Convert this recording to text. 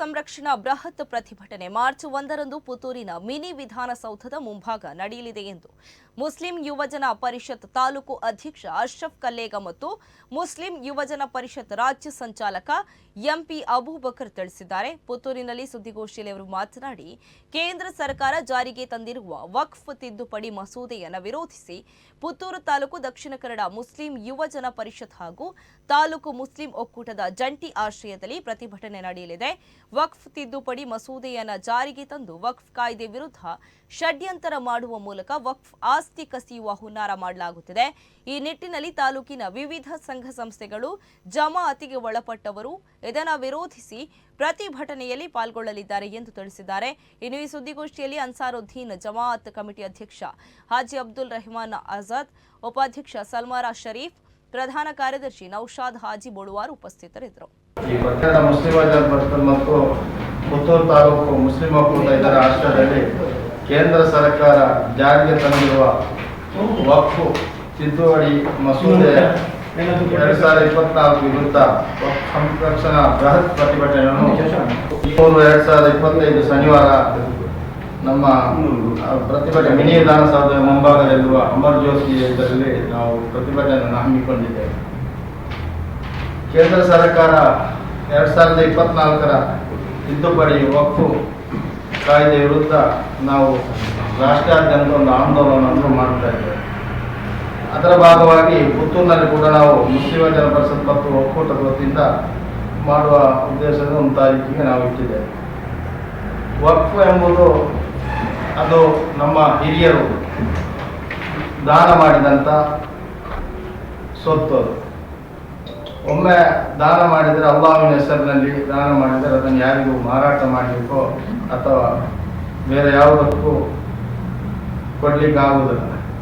ಸಂರಕ್ಷಣಾ ಬೃಹತ್ ಪ್ರತಿಭಟನೆ ಮಾರ್ಚ್ ಒಂದರಂದು ಪುತ್ತೂರಿನ ಮಿನಿ ವಿಧಾನಸೌಧದ ಮುಂಭಾಗ ನಡೆಯಲಿದೆ ಎಂದು ಮುಸ್ಲಿಂ ಯುವಜನ ಪರಿಷತ್ ತಾಲೂಕು ಅಧ್ಯಕ್ಷ ಅಶ್ರಫ್ ಕಲ್ಲೇಗ ಮತ್ತು ಮುಸ್ಲಿಂ ಯುವಜನ ಪರಿಷತ್ ರಾಜ್ಯ ಸಂಚಾಲಕ ಎಂಪಿ ಅಬೂಬಕರ್ ತಿಳಿಸಿದ್ದಾರೆ. ಪುತ್ತೂರಿನಲ್ಲಿ ಸುದ್ದಿಗೋಷ್ಠಿಯಲ್ಲಿ ಅವರು ಮಾತನಾಡಿ, ಕೇಂದ್ರ ಸರ್ಕಾರ ಜಾರಿಗೆ ತಂದಿರುವ ವಕ್ಫ್ ತಿದ್ದುಪಡಿ ಮಸೂದೆಯನ್ನು ವಿರೋಧಿಸಿ ಪುತ್ತೂರು ತಾಲೂಕು ದಕ್ಷಿಣ ಕನ್ನಡ ಮುಸ್ಲಿಂ ಯುವಜನ ಪರಿಷತ್ ಹಾಗೂ ತಾಲೂಕು ಮುಸ್ಲಿಂ ಒಕ್ಕೂಟದ ಜಂಟಿ ಆಶ್ರಯದಲ್ಲಿ ಪ್ರತಿಭಟನೆ ನಡೆಯಲಿದೆ. ವಕ್ಫ್ ತಿದ್ದುಪಡಿ ಮಸೂದೆಯನ್ನು ಜಾರಿಗೆ ತಂದು ವಕ್ಫ್ ಕಾಯ್ದೆ ವಿರುದ್ಧ ಷಡ್ಯಂತರ ಮಾಡುವ ಮೂಲಕ ವಕ್ಫ್ ಆಸ್ತಿ ಕಸಿಯುವ ಹುನ್ನಾರ ಮಾಡಲಾಗುತ್ತಿದೆ. ಈ ನಿಟ್ಟಿನಲ್ಲಿ ತಾಲೂಕಿನ ವಿವಿಧ ಸಂಘ ಸಂಸ್ಥೆಗಳು ಜಮಾಅತಿಗೆ ಒಳಪಟ್ಟವರು ಇದನ್ನು ವಿರೋಧಿಸಿ ಪ್ರತಿಭಟನೆಯಲ್ಲಿ ಪಾಲ್ಗೊಳ್ಳಲಿದ್ದಾರೆ ಎಂದು ತಿಳಿಸಿದ್ದಾರೆ. ಇನ್ನು ಈ ಸುದ್ದಿಗೋಷ್ಠಿಯಲ್ಲಿ ಅನ್ಸಾರುದ್ದೀನ್ ಜಮಾಅತ್ ಕಮಿಟಿ ಅಧ್ಯಕ್ಷ ಹಾಜಿ ಅಬ್ದುಲ್ ರೆಹಮಾನ್ ಆಜಾದ್, ಉಪಾಧ್ಯಕ್ಷ ಸಲ್ಮಾರಾ ಶರೀಫ್, ಪ್ರಧಾನ ಕಾರ್ಯದರ್ಶಿ ನೌಶಾದ್ ಹಾಜಿ ಬೋಳುವಾರ್ ಉಪಸ್ಥಿತರಿದ್ದರು. ಈ ಪಟ್ಟಣದ ಮತ್ತು ಪುತ್ತೂರು ತಾಲೂಕು ಮುಸ್ಲಿಂ ಒಕ್ಕೂಟ ಇದರ ಆಶ್ರಯದಲ್ಲಿ ಕೇಂದ್ರ ಸರ್ಕಾರ ಜಾರಿಗೆ ತಂದಿರುವ ವಕ್ಫು ತಿದ್ದುಪಡಿ ಮಸೂದೆ ಎರಡ್ ಸಾವಿರದ ಇಪ್ಪತ್ನಾಲ್ಕು ವಿರುದ್ಧ ಸಂರಕ್ಷಣಾ ಬೃಹತ್ ಪ್ರತಿಭಟನೆಯನ್ನು ಮೂರು ಎರಡ್ ಸಾವಿರದ ಇಪ್ಪತ್ತೈದು ಶನಿವಾರ ನಮ್ಮ ಪ್ರತಿಭಟನೆ ಮಿನಿ ವಿಧಾನಸೌಧದ ಮುಂಭಾಗದಲ್ಲಿರುವ ಅಮರ್ ಜ್ಯೋತಿ ಇದರಲ್ಲಿ ನಾವು ಪ್ರತಿಭಟನೆಯನ್ನು ಹಮ್ಮಿಕೊಂಡಿದ್ದೇವೆ. ಕೇಂದ್ರ ಸರ್ಕಾರ ಎರಡ್ ಸಾವಿರದ ಇಪ್ಪತ್ನಾಲ್ಕರ ತಿದ್ದುಪಡಿ, ವಕ್ಫು ಕಾಯ್ದೆ ವಿರುದ್ಧ ನಾವು ರಾಷ್ಟ್ರಾದ್ಯಂತ ಒಂದು ಆಂದೋಲನವನ್ನು ಮಾಡ್ತಾ ಇದ್ದೇವೆ. ಅದರ ಭಾಗವಾಗಿ ಪುತ್ತೂರಿನಲ್ಲಿ ಕೂಡ ನಾವು ಮುಸ್ಲಿಮ ಜನಪರಿಷತ್ ಮತ್ತು ಒಕ್ಕೂಟದ ವತಿಯಿಂದ ಮಾಡುವ ಉದ್ದೇಶದ ಒಂದು ತಾರೀಕಿಗೆ ನಾವು ಇಟ್ಟಿದ್ದೇವೆ. ವಕ್ಫ್ ಎಂಬುದು ಅದು ನಮ್ಮ ಹಿರಿಯರು ದಾನ ಮಾಡಿದಂಥ ಸ್ವತ್ತು ಅದು. ಒಮ್ಮೆ ದಾನ ಮಾಡಿದರೆ ಅಲ್ಲಾವಿನ ಹೆಸರಿನಲ್ಲಿ ದಾನ ಮಾಡಿದರೆ ಅದನ್ನು ಯಾರಿಗೂ ಮಾರಾಟ ಮಾಡಲಿಕ್ಕೋ ಅಥವಾ ಬೇರೆ ಯಾವುದಕ್ಕೂ ಕೊಡ್ಲಿಕ್ಕೆ ಆಗುವುದಿಲ್ಲ